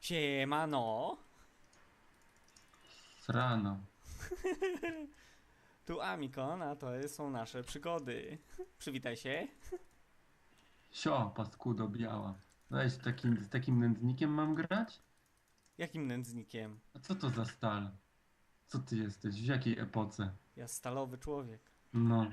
Siemano! Srano. Tu Amikon, a to są nasze przygody. Przywitaj się. Sio, paskudo biała. Weź, z takim, z takim nędznikiem mam grać? Jakim nędznikiem? A co to za stal? Co ty jesteś? W jakiej epoce? Ja stalowy człowiek. No.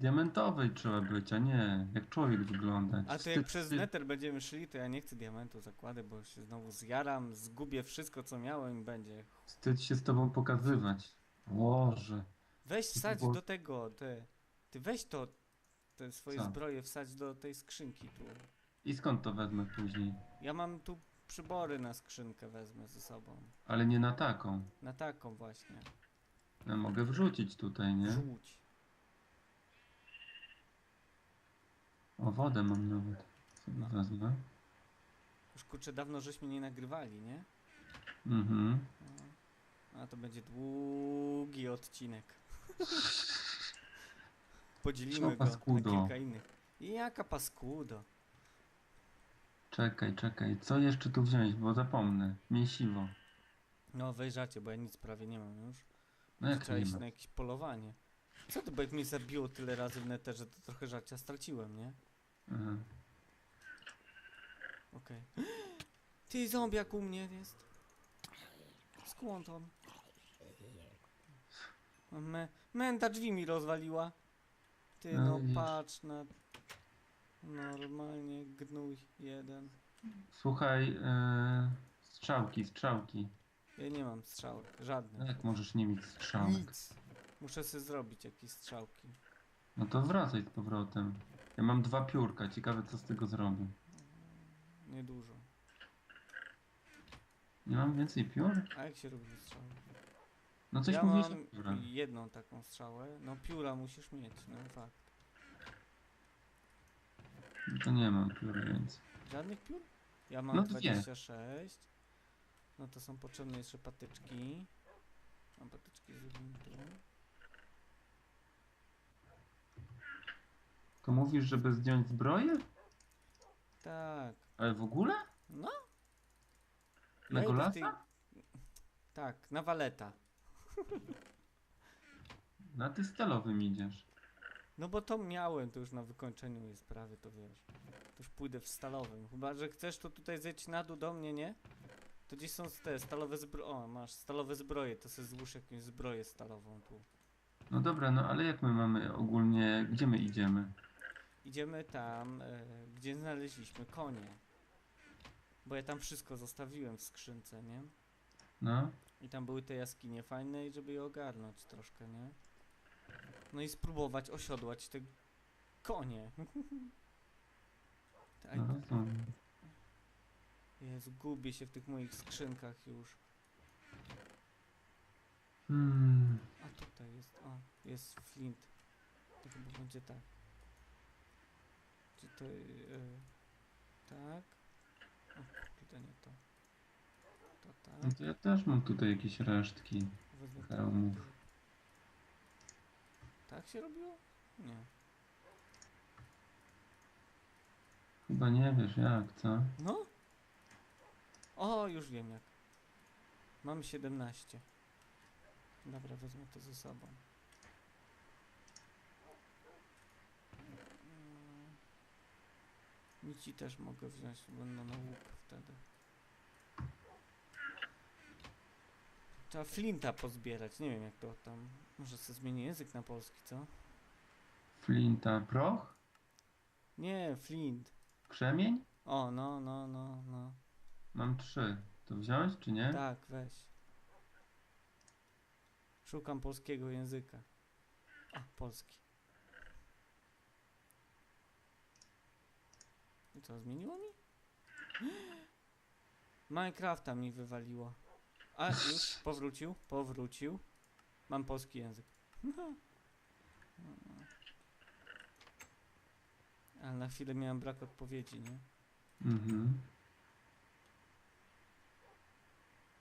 Diamentowej trzeba być, a nie jak człowiek wyglądać. A to jak przez neter będziemy szli, to ja nie chcę diamentu zakłady, bo się znowu zjaram, zgubię wszystko co miałem i będzie. Wstyd się z tobą pokazywać. Łoże. Weź wsadź Bo- do tego, te. Ty weź to, te swoje Co? zbroje wsadź do tej skrzynki tu. I skąd to wezmę później? Ja mam tu przybory na skrzynkę wezmę ze sobą. Ale nie na taką. Na taką właśnie. Ja mogę wrzucić tutaj, nie? Rzuć. O, wodę mam nawet. Sobie No. wezmę. Już kurczę, dawno żeśmy nie nagrywali, nie? Mhm. No. A to będzie długi odcinek. Podzielimy Co, go na paskudo? kilka innych. Jaka paskudo. Czekaj, czekaj. Co jeszcze tu wziąć, bo zapomnę. Mięsiwo. No wejrzacie, bo ja nic prawie nie mam już. No jak nie ma? na jakieś polowanie. Co to, bo jak mnie zabiło tyle razy w neterze, to trochę żarcia straciłem, nie? Aha. Okej. Ty, zombiak u mnie jest. Skąd on? O, Me, menda drzwi mi rozwaliła. Ty, No no widzisz. patrz na... Normalnie gnój jeden. Słuchaj, e, strzałki, strzałki. Ja nie mam strzałek, żadnych. Jak możesz nie mieć strzałek? Nic. Muszę sobie zrobić jakieś strzałki. No to wracaj z powrotem. Ja mam dwa piórka, ciekawe co z tego zrobię. Niedużo. Nie mam więcej piór? A jak się robi strzały? No coś ja mówisz mam jedną taką strzałę. No pióra musisz mieć, no fakt. No to nie mam piór, więc... Żadnych piór? Ja mam No dwie. 26. No to są potrzebne jeszcze patyczki. Mam patyczki zrobimy tu. To mówisz, żeby zdjąć zbroję? Tak. Ale w ogóle? No. Na w golasa? tej- Tak, na waleta. Na ty stalowym idziesz. No bo to miałem, to już na wykończeniu jest prawie, to wiesz. To już pójdę w stalowym. Chyba, że chcesz to tutaj zejść na dół do mnie, nie? To gdzieś są te stalowe zbroje. O, masz stalowe zbroje, to sobie złóż jakąś zbroję stalową tu. No dobra, no ale jak my mamy ogólnie... Gdzie my idziemy? Idziemy tam, e, gdzie znaleźliśmy konie. Bo ja tam wszystko zostawiłem w skrzynce, nie? No? I tam były te jaskinie fajne i żeby je ogarnąć troszkę, nie? No i spróbować osiodłać te konie. tak, No rozumiem. Jezu, gubię się w tych moich skrzynkach już. Hmm. A tutaj jest, o, jest flint. To chyba będzie tak. Czy to, yy, tak? O kurde, nie to. To No tak. to ja też mam tutaj jakieś resztki. Wezmę hełmów. tak. Tak się robiło? Nie. Chyba nie wiesz jak, co? No? O, już wiem jak. Mam 17. Dobra, wezmę to ze sobą. Mm. Nici też mogę wziąć, będą na łuk wtedy. Trzeba flinta pozbierać, nie wiem jak to tam. Może sobie zmienię język na polski, co? Flinta, proch? Nie, flint. Krzemień? O, no, no, no, no. Mam trzy. To wziąć czy nie? Tak, weź. Szukam polskiego języka. A, polski. I co, zmieniło mi? Minecrafta mi wywaliło. A, już, powrócił, powrócił. Mam polski język. Ale na chwilę miałem brak odpowiedzi, nie? Mhm.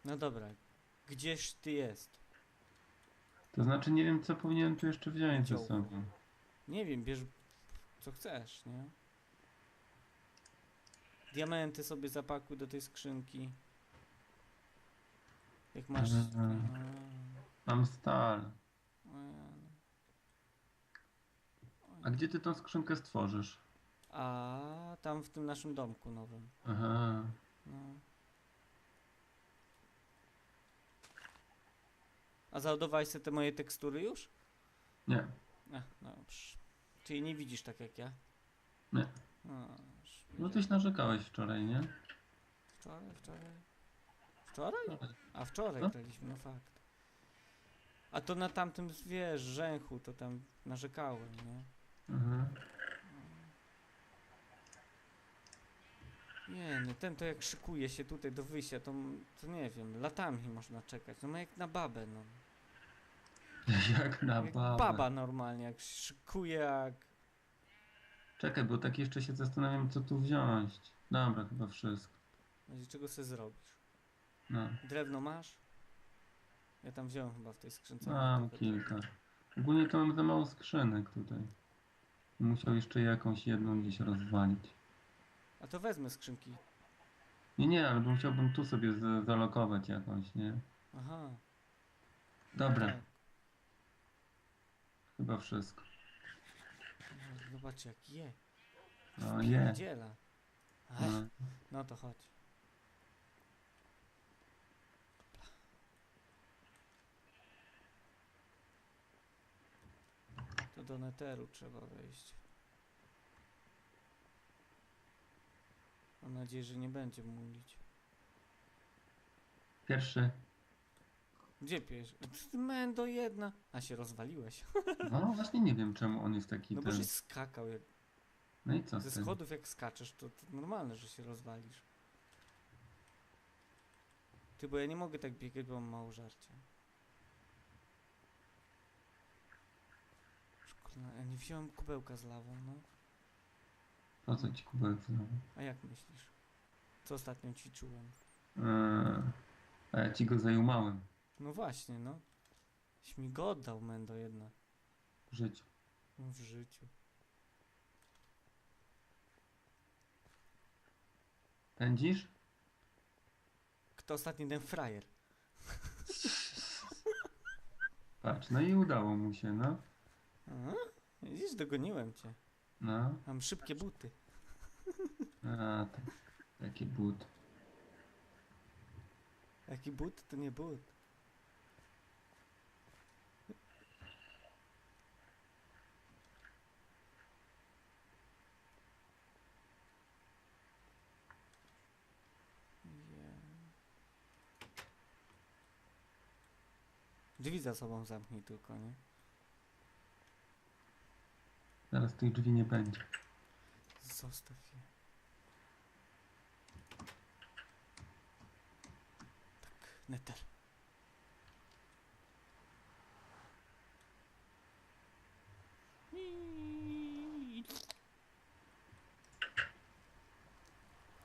No dobra, gdzież ty jest? To znaczy nie wiem co powinienem tu jeszcze wziąć ze sobą. Nie wiem, bierz co chcesz, nie? Diamenty sobie zapakuj do tej skrzynki. Jak masz... Mhm. Mam stal. A, A gdzie ty tą skrzynkę stworzysz? A tam w tym naszym domku nowym. Aha. No. A załadowałeś sobie te moje tekstury już? Nie. Ach, no dobrze. Czyli nie widzisz tak jak ja? Nie. No, No tyś narzekałeś wczoraj, nie? Wczoraj, wczoraj. Wczoraj? A wczoraj No. graliśmy, no fakt. A to na tamtym, wiesz, rzęchu, to tam narzekałem, nie? Mhm. Nie, no ten to jak szykuje się tutaj do wyjścia, to, to nie wiem, latami można czekać. No ma jak na babę, no. Jak na Jak babę. baba normalnie, jak szykuje, jak... Czekaj, bo tak jeszcze się zastanawiam co tu wziąć. Dobra, chyba wszystko. Będzie czego sobie zrobisz. No. Drewno masz? Ja tam wziąłem chyba w tej skrzynce. Mam kilka. Ogólnie to mam za mało skrzynek tutaj. Musiał jeszcze jakąś jedną gdzieś rozwalić. A to wezmę skrzynki. Nie, nie, ale musiałbym tu sobie zalokować jakąś, nie? Aha. Dobra. Chyba wszystko. No, Zobacz jak je. No je. Niedziela. No. No to chodź. To do neteru trzeba wejść. Mam nadzieję, że nie będzie mulić. Pierwszy. Gdzie piesz? Mendo jedna. A się rozwaliłeś. No właśnie nie wiem czemu on jest taki No bo ten. żeś skakał. Jak, No i co ze schodów jak skaczesz, to, to normalne, że się rozwalisz. Ty, bo ja nie mogę tak biegać, bo mam mało żarcia. Szkolna, ja nie wziąłem kubełka z lawą, no. Po co ci kubełek znowu? A jak myślisz? Co ostatnio ćwiczyłem? Eee, a ja ci go zajumałem No właśnie, no.Ś mi go oddał, Mendo, jedna. w życiu. W życiu. Pędzisz? Kto ostatni ten frajer? Patrz, no i udało mu się, no. A? Widzisz, dogoniłem cię. No. Mam szybkie buty. A, to, taki but. Jaki but, to nie but. Drzwi za sobą zamknij tylko, nie? Zaraz tych drzwi nie będzie. Zostaw je. Tak, neter.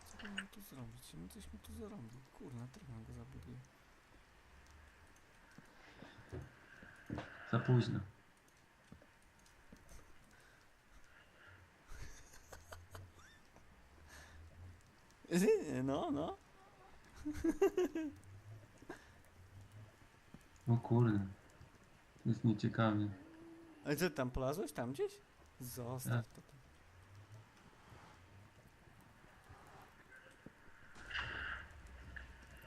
Co bym tu zrobić? No coś mi tu zrobił. Kurna, trudno go zabuduję. Za późno. No, no. O kurde. To jest nieciekawie. Ale co tam, polazłeś tam gdzieś? Zostaw to tam.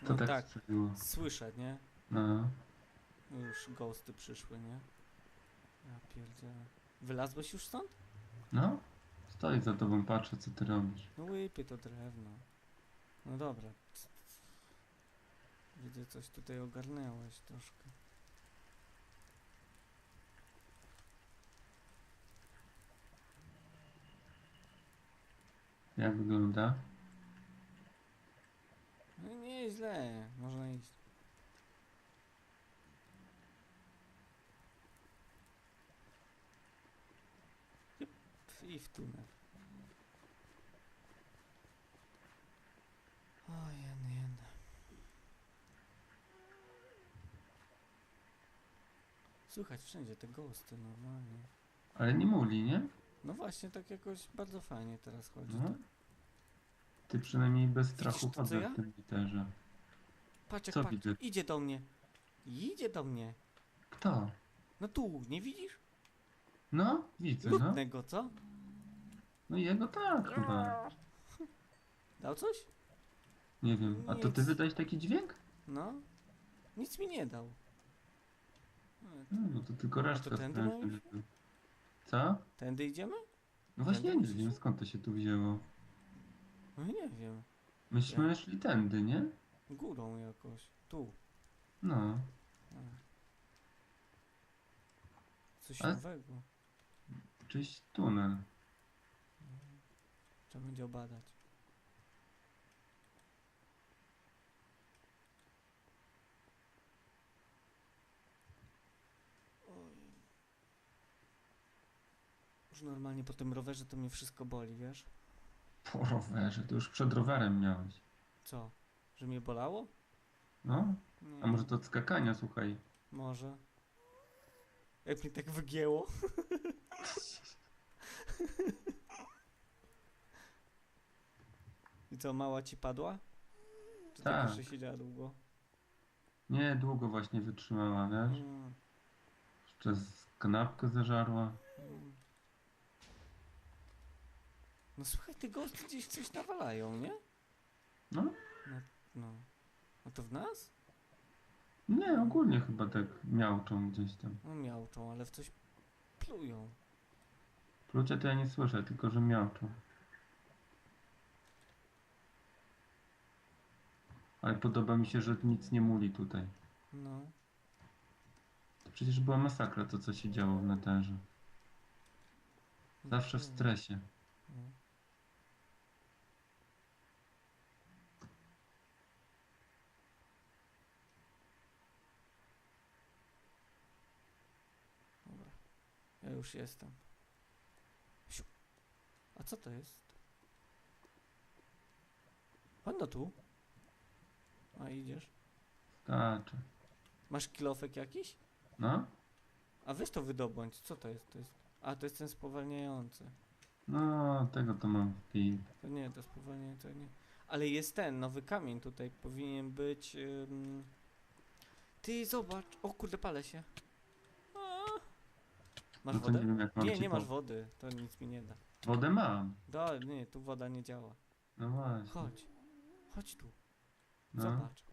To No tak, tak, strzeliło. słyszę, nie? No. Już ghosty przyszły, nie? Ja pierdzielę. Wylazłeś już stąd? No. Stoi za tobą, patrzę co ty robisz. No łypie to drewno. No dobra. Widzę, coś tutaj ogarnęłeś troszkę. Jak wygląda? No nieźle, można iść. I w tunel. O, jen, jen. Słychać wszędzie te ghosty normalnie. Ale nie muli, nie? No właśnie, tak jakoś bardzo fajnie teraz chodzi. No. Tak. Ty przynajmniej bez strachu to, co chodzę ja? w tym literze. Patrz jak Co patrz, widzę? idzie do mnie. Idzie do mnie. Kto? No tu, nie widzisz? No, widzę, no. Lutnego, co? No jego tak chyba. Dał coś? Nie wiem. A to ty Nic. wydałeś taki dźwięk? No. Nic mi nie dał. No, No, no to tylko resztka tędy strasznie, mówisz? że- Co? Tędy idziemy? No właśnie Tędy nie wiem skąd to się tu wzięło. No nie wiem. Myśmy Ja. szli tędy, nie? Górą jakoś. Tu. No. A. Coś Ale- nowego. Czyś tunel. Trzeba będzie obadać. Oj. Już normalnie po tym rowerze to mnie wszystko boli, wiesz? Po rowerze, to już przed rowerem miałeś. Co? Że mnie bolało? No, Nie. a może to od skakania, słuchaj. Może. Jak mnie tak wygięło. I co, mała ci padła? Czy tak, Tak. jeszcze siedziała długo? Nie, długo właśnie wytrzymała, wiesz? Mm, Jeszcze z kanapkę zeżarła. mm. No słuchaj, te ghosty gdzieś coś nawalają, nie? No, No. No to w nas? nie, ogólnie chyba tak miałczą gdzieś tam. No miałczą, ale w coś plują. Plucie to ja nie słyszę, tylko że miałczą. Ale podoba mi się, że nic nie muli tutaj. No. To przecież była masakra to, co się działo w neterze. Zawsze w Mm. stresie. No. Dobra. Ja już jestem. Siu. A co to jest? No tu. A idziesz? Skacze. Masz kilofek jakiś? No? A weź to wydobądź. Co to jest? To jest... A, to jest ten spowalniający. No, tego to mam w pij. To nie, to spowolnienie to nie. Ale jest ten nowy kamień tutaj powinien być. Ym... Ty zobacz. O kurde, palę się. A! Masz No to nie wodę? wiem jak mam Nie, ci nie masz po- wody. To nic mi nie da. Wodę mam. Do, nie, tu woda nie działa. No właśnie. Chodź. Chodź tu. No. Zobacz.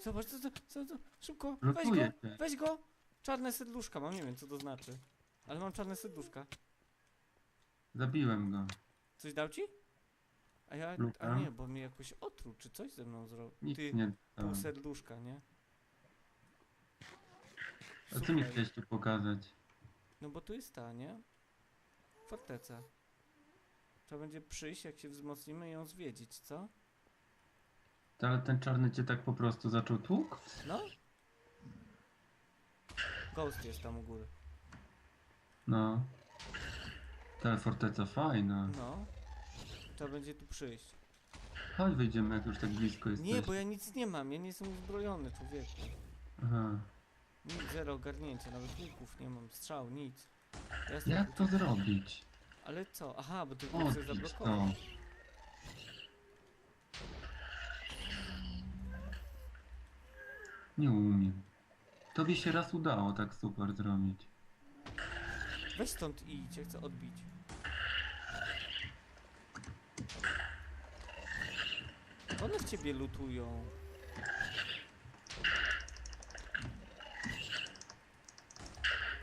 Zobacz, co, co, co, co, szybko, weź go, cię. weź go. Czarne serduszka mam, nie wiem co to znaczy. Ale mam czarne serduszka. Zabiłem go. Coś dał ci? A ja, a Luka. nie, bo mnie jakoś otruł, czy coś ze mną zrobił. Nic Ty, nie pół dałem. serduszka, nie? A co mi Słuchaj, chciałeś tu pokazać? No bo tu jest ta, nie? Forteca. Trzeba będzie przyjść, jak się wzmocnimy i ją zwiedzić, co? To, ale ten czarny cię tak po prostu zaczął tłuk? No? Ghost jest tam u góry. No. Ta forteca fajna. No. Trzeba będzie tu przyjść. Chodź wyjdziemy, jak już tak blisko jesteś. Nie, bo ja nic nie mam, ja nie jestem uzbrojony, człowieku. Aha. Nic, zero ogarnięcia, nawet łuków nie mam, strzał, nic. Ja Jak to zrobić? Ale co? Aha, bo ty chcesz to. zablokować. Nie umiem. Tobie się raz udało tak super zrobić. Weź stąd i ja chcę odbić. One w ciebie lutują.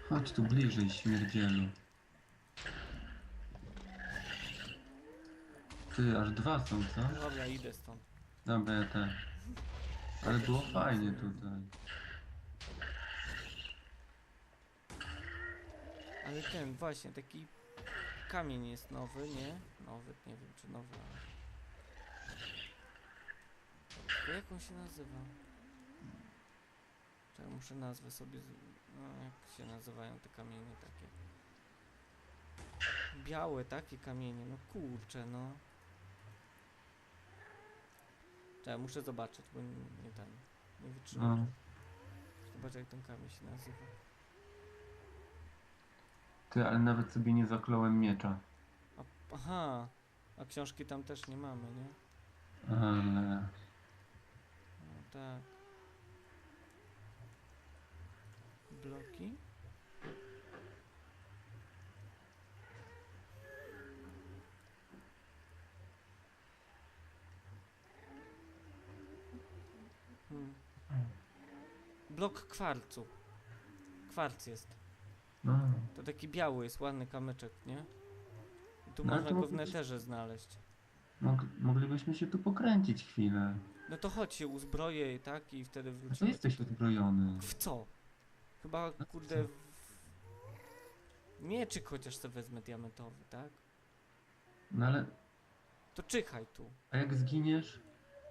Chodź tu bliżej, śmierdzielu. Ty, aż dwa są, co? Dobra, idę stąd. Dobra, ja też. Ale było fajnie tutaj. Ale ten, właśnie, taki kamień jest nowy, nie? Nowy, nie wiem czy nowy, ale... To jak on się nazywa? Czekaj, muszę nazwę sobie... z- No, jak się nazywają te kamienie takie? Białe takie kamienie, no kurcze, no. Czekaj, muszę zobaczyć, bo nie, nie ten. Nie wytrzymam. No. Zobacz jak ten kamień się nazywa. Ty, ale nawet sobie nie zakląłem miecza. A, aha, a książki tam też nie mamy, nie? Ale... No tak. Bloki? Hmm. Blok kwarcu. Kwarc jest. No. To taki biały jest, ładny kamyczek, nie? I tu No, można to go w mógł być- neterze znaleźć. Mog moglibyśmy się tu pokręcić chwilę. No to chodź się uzbroję i tak i wtedy A co wrócimy. jesteś uzbrojony? W co? Chyba, No kurde, co? w... mieczyk chociaż sobie wezmę diamentowy, tak? No ale... To czyhaj tu. A jak zginiesz?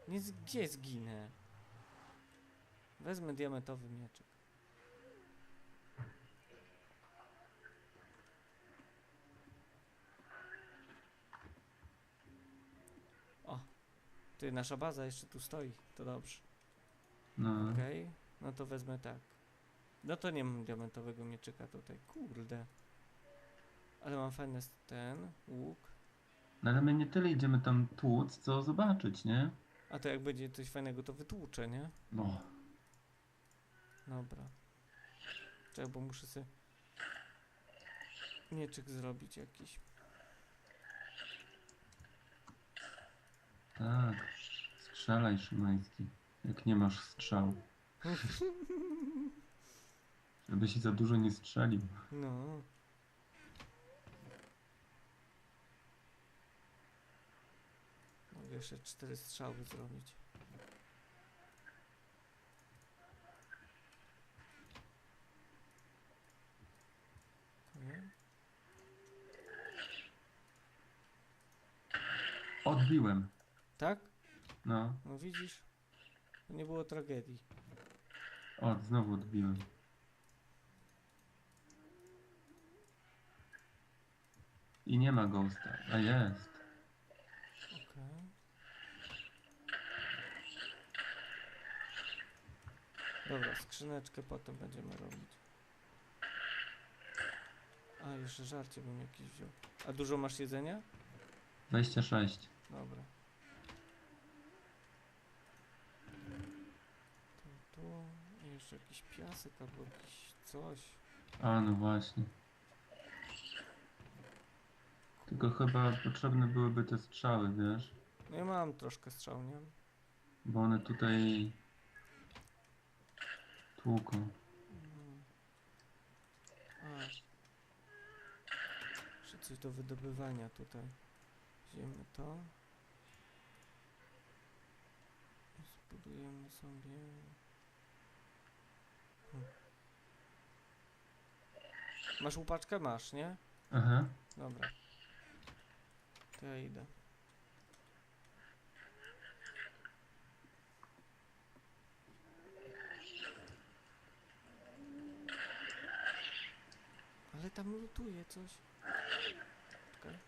Nie, z- gdzie zginę? Wezmę diamentowy mieczyk. O, ty, nasza baza jeszcze tu stoi, to dobrze. No. Okej, no to wezmę tak. No to nie mam diamentowego mieczyka tutaj, kurde. Ale mam fajny ten, łuk. No ale my nie tyle idziemy tam tłuc, co zobaczyć, nie? A to jak będzie coś fajnego, to wytłuczę, nie? No. Dobra. Czekaj, bo muszę sobie mieczyk zrobić jakiś. Tak. Strzelaj, Szymański. Jak nie masz strzał. Żebyś za dużo nie strzelił. No. Mogę jeszcze cztery strzały zrobić. Okej. Odbiłem. Tak? No. No widzisz? To nie było tragedii. O, znowu odbiłem. I nie ma ghosta. A jest. Okej. Dobra, skrzyneczkę potem będziemy robić. A, jeszcze żarcie bym jakiś wziął. A dużo masz jedzenia? 26. Dobra. To tu i jeszcze jakiś piasek albo jakiś coś. A, no właśnie. Tylko chyba potrzebne byłyby te strzały, wiesz? No ja mam troszkę strzał, nie? Bo one tutaj tłuką. A. Jeszcze coś do wydobywania tutaj. Wzięmy to. I Zbudujemy sobie. Masz łupaczkę? Masz, nie? Aha. Dobra. To ja idę. Ale tam lutuje coś. Czekaj.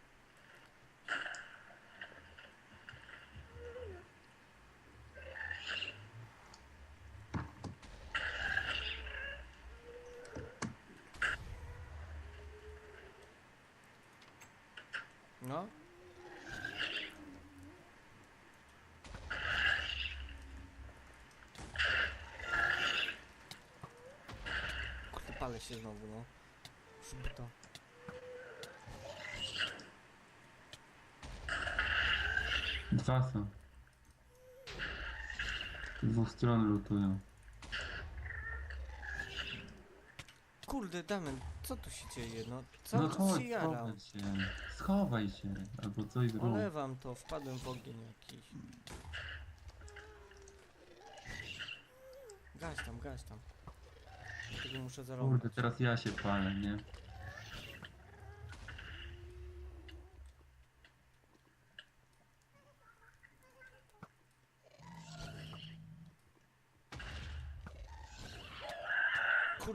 No. Kurde, palę się znowu, no. Żeby to. Dwa są. Z dwóch stron lutują. Kurde, Damian, co tu się dzieje, no? Co no tu chodź, się schowaj się. Schowaj się. Albo coś zrób. Olewam to, wpadłem w ogień jakiś. Gaś tam, gaś tam. Muszę zarąbać. Kurde, teraz ja się palę, nie?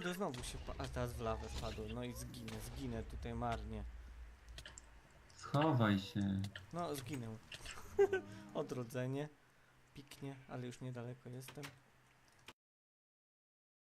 Kurde, znowu się pa- A teraz w lawę wpadłem, no i zginę, zginę tutaj marnie. Schowaj się. No, zginę. Odrodzenie. piknie, ale już niedaleko jestem.